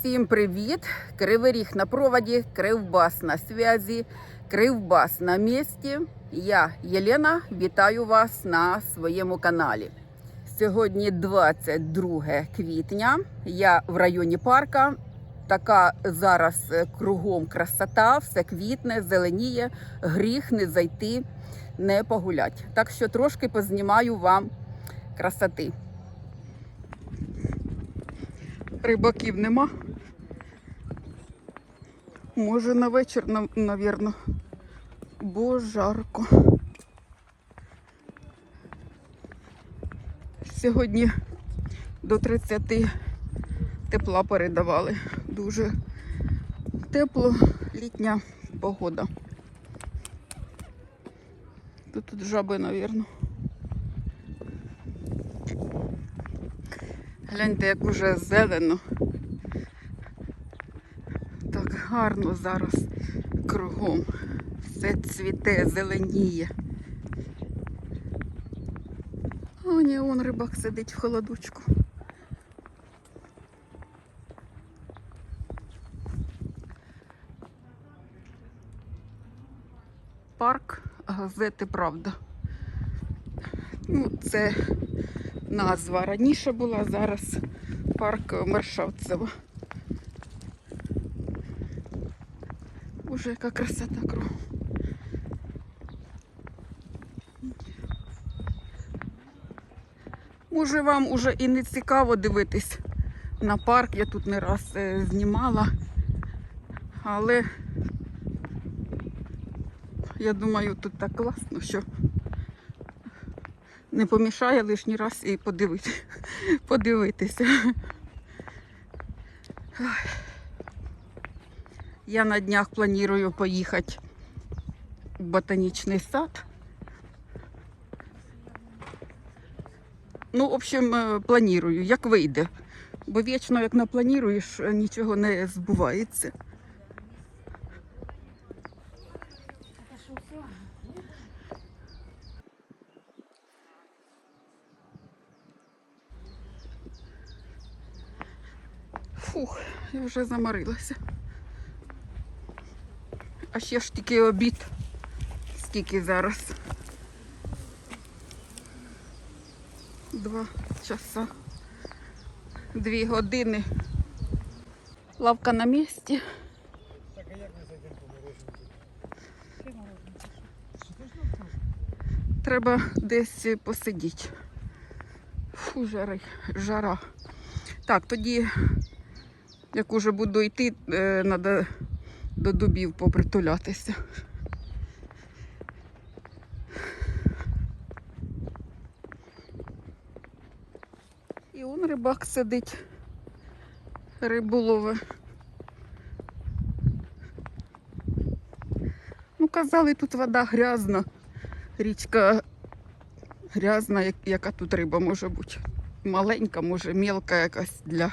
Всім привіт! Кривий ріг на проводі, Кривбас на зв'язі, Кривбас на місці. Я Єлена, вітаю вас на своєму каналі. Сьогодні 22 квітня. Я в районі парка. Така зараз е, кругом красота, все квітне, зеленіє, гріх не зайти, не погулять. Так що трошки познімаю вам красоти. Рибаків нема. Може на вечір, нав- навірно. Бо жарко. Сьогодні до 30 тепла передавали. Дуже тепло, літня погода. Тут, тут жаби, навірно. Гляньте, як уже зелено. Так гарно зараз кругом. Все цвіте, зеленіє. О, ні, он рибак сидить в холодочку. Парк газети Правда. Ну, це назва раніше була, зараз парк Мершавцева. Боже, яка красота кругом. Може, вам уже і не цікаво дивитись на парк, я тут не раз е, знімала, але я думаю, тут так класно, що не помішає лишній раз і подивити, подивитися. Я на днях планую поїхати в ботанічний сад. Ну, в общем, е, планую, як вийде. Бо вічно, як наплануєш, е, нічого не збувається. Я вже заморилася. А ще ж тільки обід. Скільки зараз? Два часа. Дві години. Лавка на місці. Так, а як ми зайдемо? Треба десь посидіти. Фу, жари, жара. Так, тоді, як уже буду йти, треба до дубів попритулятися. І он рибак сидить. Риболове. Ну, казали, тут вода грязна. Річка грязна, яка тут риба може бути. Маленька, може, мілка якась для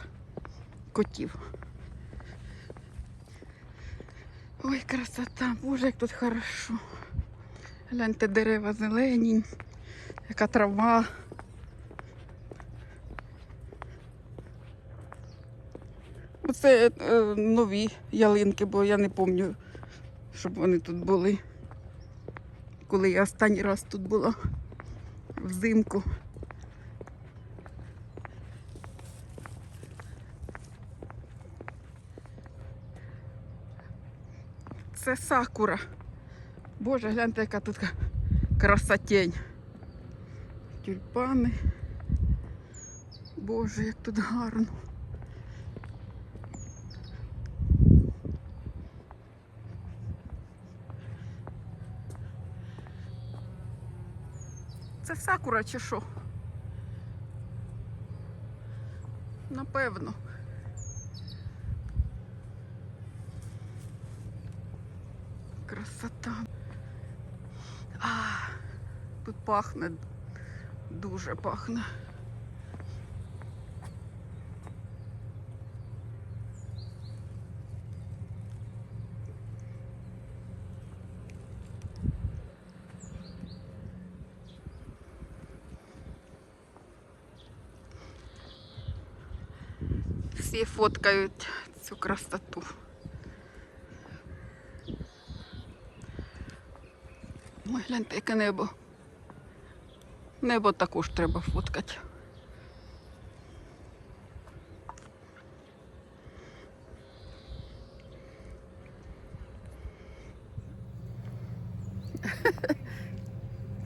котів. Ой, красота, боже, як тут хорошо. Гляньте, дерева зелені, яка трава. Оце е, нові ялинки, бо я не пам'ятаю, щоб вони тут були. Коли я останній раз тут була взимку. Це сакура. Боже, гляньте, яка тут красотень. Тюльпани. Боже, як тут гарно. Це сакура чи що? Напевно. Красота. А, тут пахне, дуже пахне. всі фоткають цю красоту. Ой, гляньте, яке небо. Небо також треба фоткати.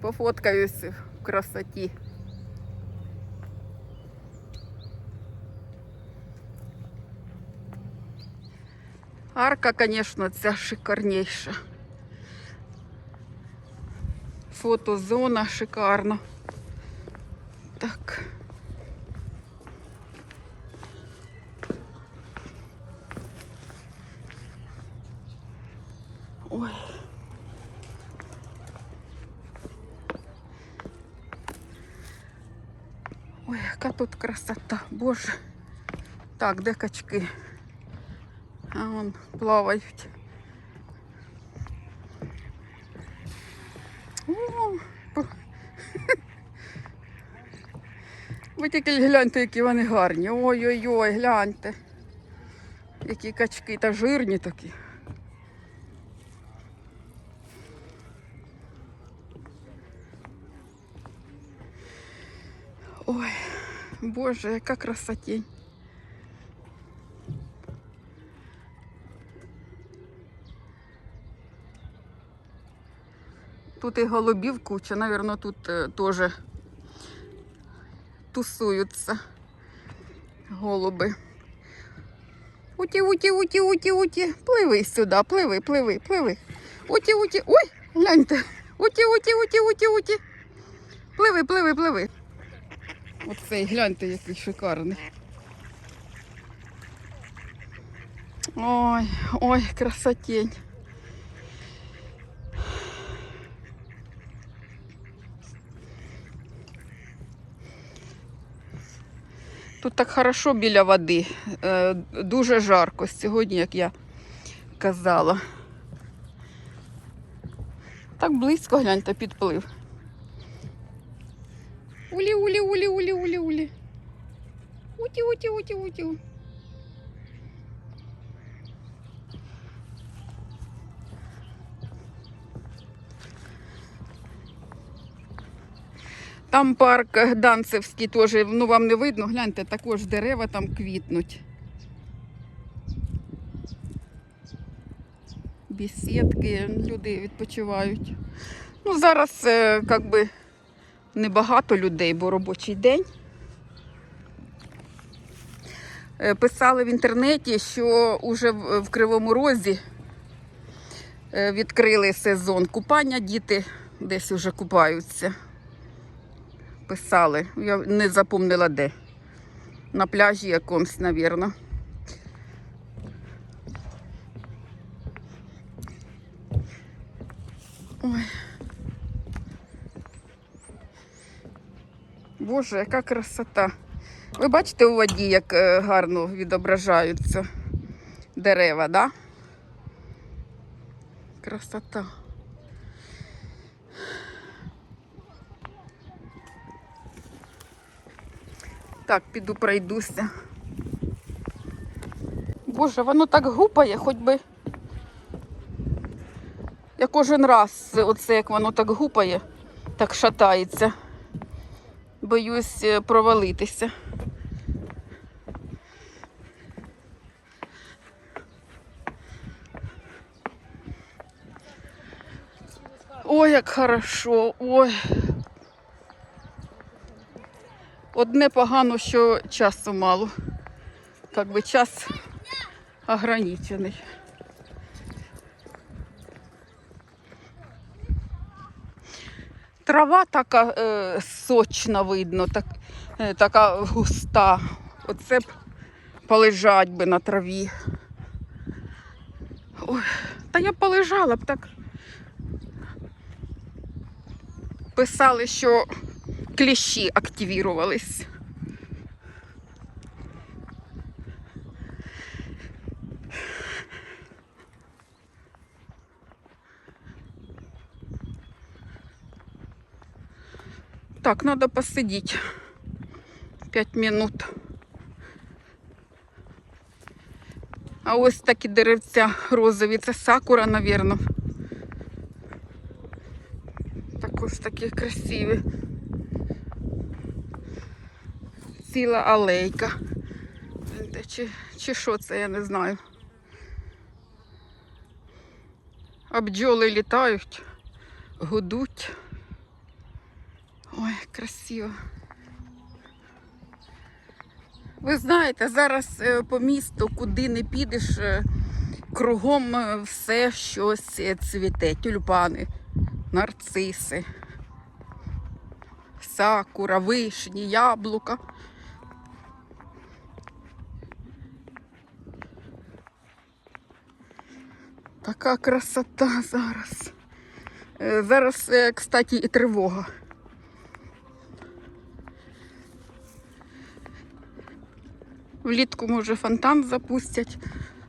Пофоткаюсь в красоті. Арка, звісно, ця шикарніша. Фотозона шикарна. Так. Ой. Ой, яка тут красота, боже. Так, де качки? А вон плавають. Ви тільки гляньте, які вони гарні. Ой-ой-ой, гляньте. Які качки та жирні такі. Ой, боже, яка красотень. Тут і голубів куча, наверное, тут е, теж тусуються голуби. Уті, уті, уті, уті, уті. Пливи сюди, пливи, пливи, пливи. Уті, уті. Ой, гляньте. Уті, уті, уті, уті, уті. Пливи, пливи, пливи. Оцей, гляньте, який шикарний. Ой, ой, красотень. Тут так хорошо біля води. Е, Дуже жарко сьогодні, як я казала. Так близько гляньте, підплив. Улі, улі, улі, улі, улі, улі. Уті, уті, уті, уті. Там парк Гданцевський теж, ну вам не видно, гляньте, також дерева там квітнуть. Бесідки, люди відпочивають. Ну, зараз е, як би небагато людей, бо робочий день. Е, Писали в інтернеті, що вже в в Кривому Розі е, відкрили сезон купання, діти десь вже купаються писали. Я не запомнила де. На пляжі якомусь, навірно. Ой. Боже, яка красота. Ви бачите у воді, як е, гарно відображаються дерева, да? Красота. Так, піду пройдуся. Боже, воно так гупає, хоч би. Я кожен раз, оце як воно так гупає, так шатається. Боюсь е, провалитися. Ой, як хорошо, ой. Одне погано, що часу мало. Как би час ограничений. Трава така е, сочна видно, так, е, така густа. Оце б полежать би на траві. Ой, та я полежала б так. Писали, що кліщі активірувались. Так, надо посидеть пять минут. А ось такі деревця розові. Це сакура, навірно. Також такі красиві. Ціла алейка. Чи, чи що це, я не знаю. А бджоли літають, гудуть. Ой, красиво. Ви знаєте, зараз е, по місту, куди не підеш, е, кругом е, все щось цвіте. Тюльпани, нарциси, сакура, вишні, яблука. Така красота зараз. Е, Зараз, е, кстати, і тривога. Влітку, може, фонтан запустять,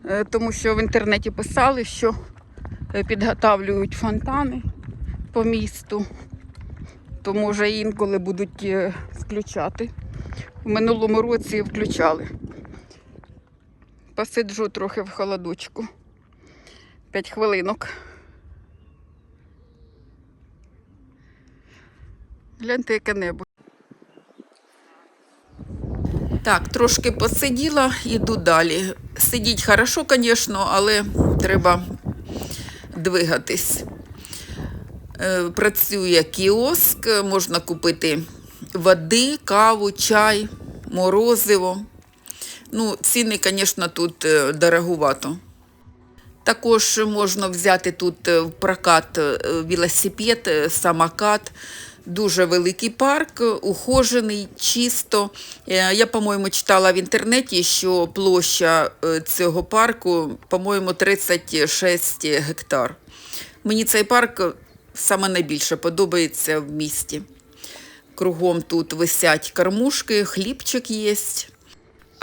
е, тому що в інтернеті писали, що підготавлюють фонтани по місту, то може інколи будуть включати. В минулому році включали. Посиджу трохи в холодочку. П'ять хвилинок. Гляньте, яке небо. Так, трошки посиділа, іду далі. Сидіть хорошо, звісно, але треба двигатись. Е, Працює кіоск, можна купити води, каву, чай, морозиво. Ну, ціни, звісно, тут е, дороговато. Також можна взяти тут е, в прокат е, велосипед, е, самокат. Дуже великий парк, ухожений, чисто. Я, по-моєму, читала в інтернеті, що площа цього парку, по-моєму, 36 гектар. Мені цей парк саме найбільше подобається в місті. Кругом тут висять кормушки, хлібчик є.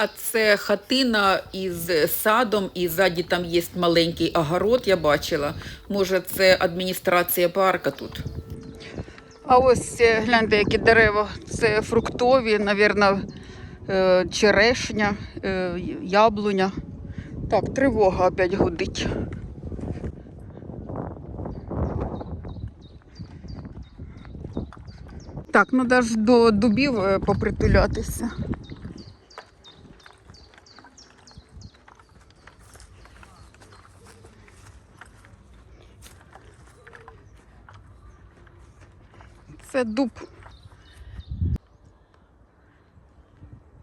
А це хатина із садом, і ззаді там є маленький огород, я бачила. Може, це адміністрація парка тут. А ось е, гляньте, які дерева. Це фруктові, навірно, е, черешня, е, яблуня. Так, тривога опять гудить. Так, ну навіть до дубів попритулятися. Це дуб.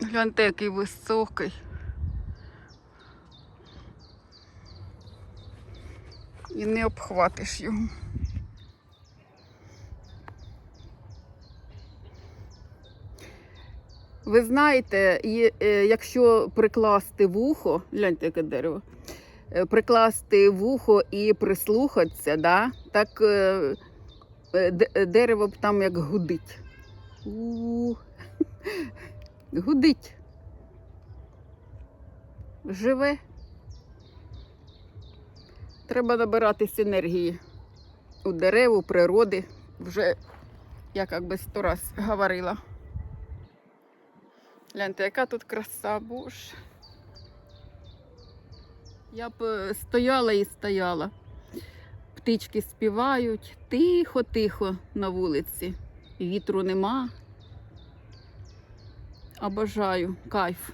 Гляньте, який високий. І не обхватиш його. Ви знаєте, е, якщо прикласти вухо, гляньте, яке дерево, е, прикласти вухо і прислухатися, да, так е, дерево б там як гудить. У, Гудить. Живе. Треба набиратись енергії у дерев, у природи. Вже я як би сто раз говорила. Гляньте, яка тут краса, боже. Я б е, стояла і стояла. Птички співають тихо-тихо на вулиці. Вітру нема. Обожаю, кайф.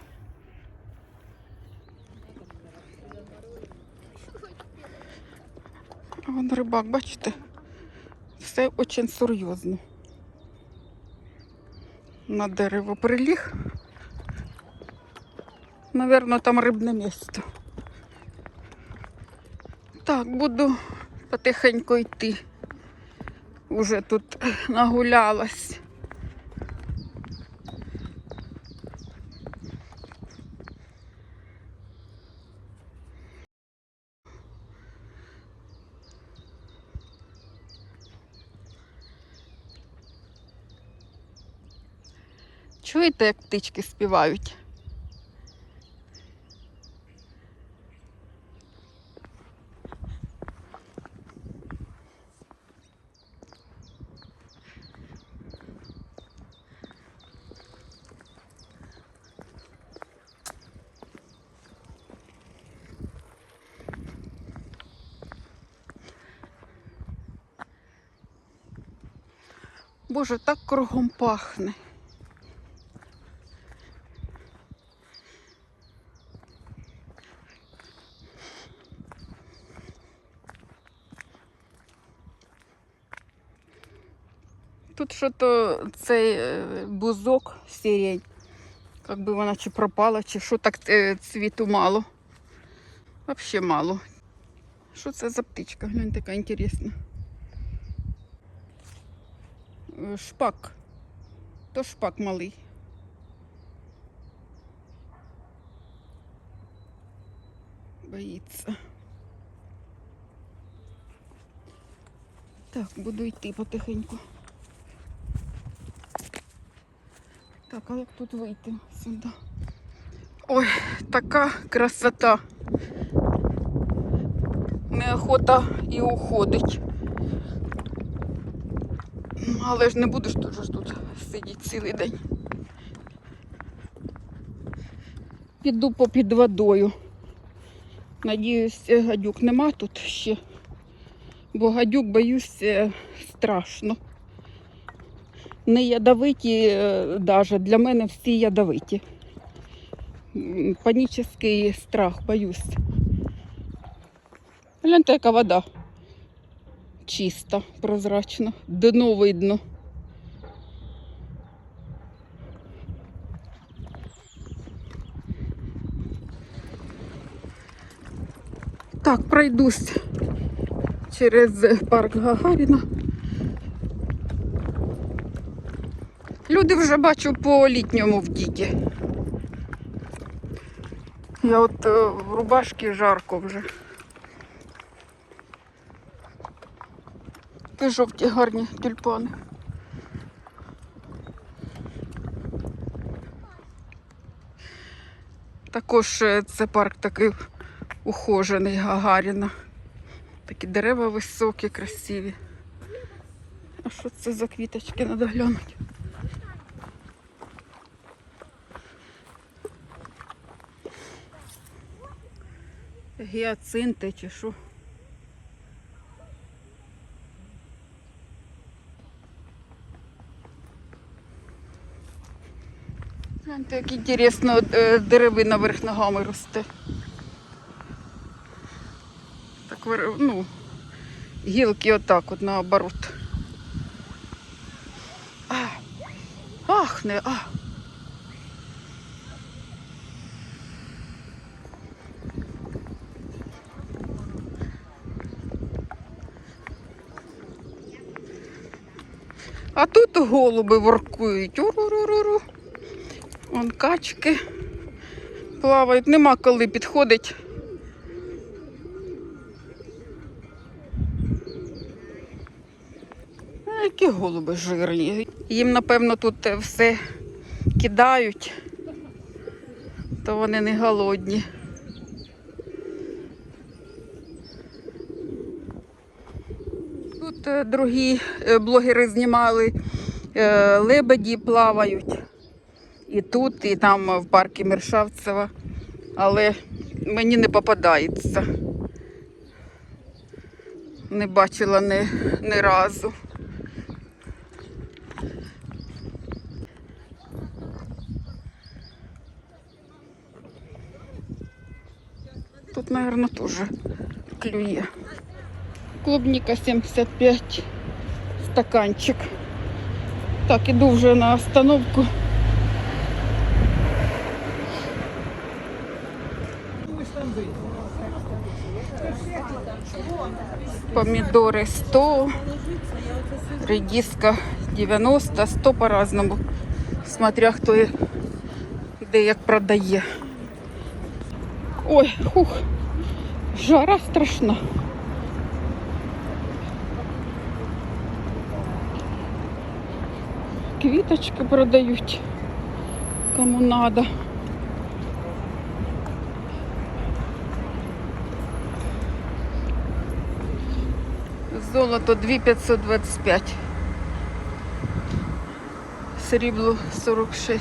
А Вон рибак, бачите? Все дуже серйозно. На дерево приліг. Наверно, там рибне місто. Так, буду потихеньку йти. Уже тут нагулялась. Чуєте, як птички співають? Боже, так кругом пахне. Тут що-то цей е, бузок сирень. Би вона чи пропала, чи що так е, цвіту мало. Вообще мало. Що це за птичка? Глянь, така інтересна. Е, Шпак. То шпак малий. Боїться. Так, буду йти потихеньку. Так, а як тут вийти сюди? Ой, така красота. Неохота і уходить. Але ж не будеш ж тут сидіти цілий день. Піду попід водою. Надіюсь, гадюк нема тут ще. Бо гадюк, боюсь, е, страшно. Не ядовиті е, даже. Для мене всі ядовиті. Панічний страх, боюсь. Гляньте, яка вода. Чиста, прозрачна. Дно видно. Так, пройдусь через парк Гагаріна. Люди вже бачу по літньому вдіті. Я от е, в рубашці жарко вже. Такі жовті гарні тюльпани. Також е, це парк такий ухожений Гагаріна. Такі дерева високі, красиві. А що це за квіточки треба глянути? Гіацинти чи що? Гляньте, як інтересно, е, деревина верх ногами росте. Так, ну, гілки отак от наоборот. А, ахне, а. А тут голуби воркують. Уру-ру-ру-ру. Вон качки плавають, нема коли підходить. Які голуби жирні. Їм, напевно, тут е, все кидають, то вони не голодні. Тут е, другі е, блогери знімали, лебеді плавають. І тут, і там в парку Мершавцева. Але мені не попадається. Не бачила ні, ні разу. Тут, наверное, тоже клює. Клубника 75 стаканчик. Так, іду вже на остановку. Помидоры 100, редиска 90, 100 по-разному. Смотря хто і- де як продає. Ой, хух, жара страшна. Квіточки продають. Кому надо. Золото 2525. Срібло 46.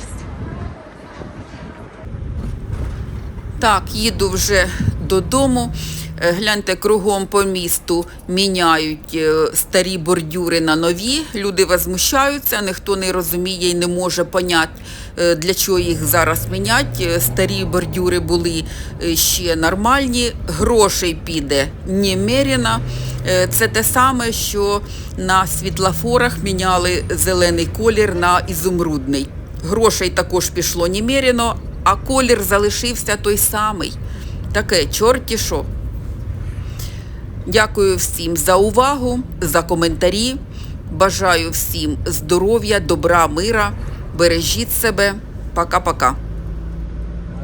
Так, їду вже додому. Е, Гляньте, кругом по місту міняють е, старі бордюри на нові. Люди возмущаються, ніхто не розуміє і не може поняти, е, для чого їх зараз мінять. Е, Старі бордюри були ще нормальні, грошей піде немерено. Е, Це те саме, що на світлофорах міняли зелений колір на ізумрудний. Грошей також пішло немерено, а колір залишився той самий. Таке, чорті що. Дякую всім за увагу, за коментарі. Бажаю всім здоров'я, добра, мира. Бережіть себе. Пока-пока.